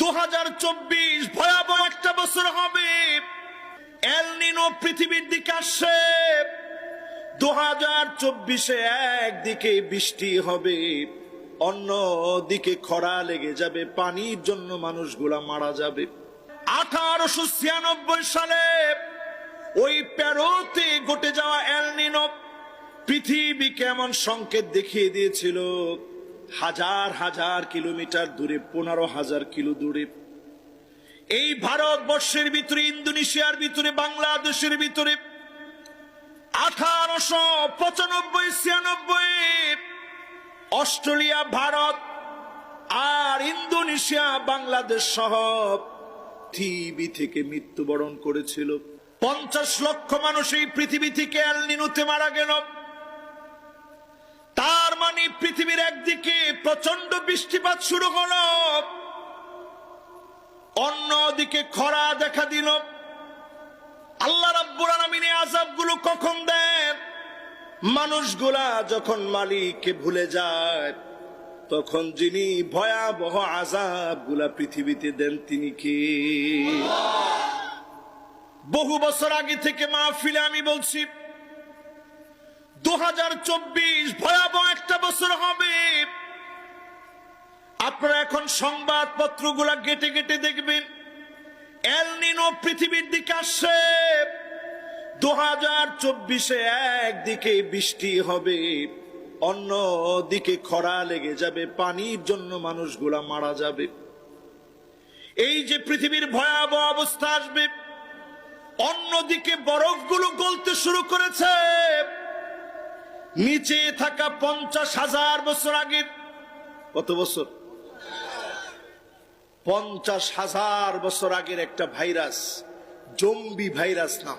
দু হাজার চব্বিশ ভয়াবহ একটা বছর হবে। এল নিনো পৃথিবীর দিকে আসছে। দু হাজার চব্বিশে একদিকে বৃষ্টি হবে। অন্য দিকে খরা লেগে যাবে। পানির জন্য মানুষগুলা মারা যাবে। আঠারোশো ছিয়ানব্বই সালে ওই প্যারোতে ঘটে যাওয়া এল নিনো পৃথিবীকে এমন সংকেত দেখিয়ে দিয়েছিল? হাজার হাজার কিলোমিটার দূরে, পনেরো হাজার কিলো দূরে। এই ভারতবর্ষের ভিতরে, ইন্দোনেশিয়ার ভিতরে, বাংলাদেশের ভিতরে আঠারোশো পঁচানব্বই, ছিয়ানব্বই, অস্ট্রেলিয়া, ভারত আর ইন্দোনেশিয়া, বাংলাদেশ সহ পৃথিবী থেকে মৃত্যুবরণ করেছিল। পঞ্চাশ লক্ষ মানুষ এই পৃথিবী থেকে অ্যালনিনুতে মারা গেল। পৃথিবীর একদিকে প্রচণ্ড বৃষ্টিপাত শুরু হলো অন্যদিকে খরা দেখা দিল। আল্লাহ রাব্বুল আলামিন এই আযাবগুলো কখন দেন? মানুষগুলা যখন মালিককে ভুলে যায়, তখন যিনি ভয়াবহ আজাবগুলা পৃথিবীতে দেন তিনি কে? বহু বছর আগে থেকে মাহফিলে আমি বলছি দু হাজার চব্বিশ ভয়াবহ একটা বছর হবে। আপনারা এখন সংবাদপত্রগুলা গেটে গেটে দেখবেন। এল নিনো পৃথিবীর দিকে আসছে। দু হাজার চব্বিশে একদিকে বৃষ্টি হবে। অন্য দিকে খরা লেগে যাবে। পানির জন্য মানুষগুলা মারা যাবে। এই যে পৃথিবীর ভয়াবহ অবস্থা আসবে, অন্যদিকে বরফগুলো গলতে শুরু করেছে। নিচে থাকা পঞ্চাশ হাজার বছর আগে। কত বছর? পঞ্চাশ হাজার বছর আগের একটা ভাইরাস, জম্বি ভাইরাস না।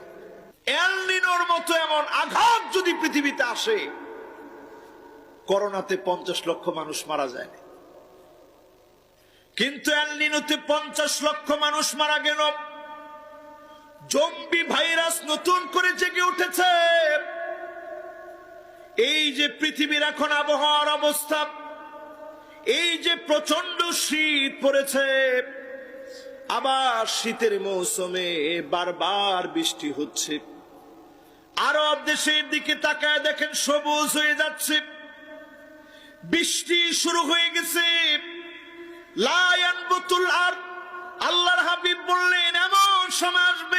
এলনিনোর মতো এমন আঘাত যদি পৃথিবীতে আসে, করোনাতে পঞ্চাশ লক্ষ মানুষ মারা যায় কিন্তু এলনিনোতে পঞ্চাশ লক্ষ মানুষ মারা গেল। জম্বি ভাইরাস নতুন করে উঠেছে এই যে পৃথিবীর এখন আবহাওয়ার অবস্থা, এই যে প্রচণ্ড শীত পড়েছে, আবার শীতের মৌসুমে বারবার বৃষ্টি হচ্ছে। আরব দেশের দিকে তাকায় দেখেন সবুজ হয়ে যাচ্ছে। বৃষ্টি শুরু হয়ে গেছে। লায়ান আর আল্লাহর হাবিব বললেন, এমন আসবে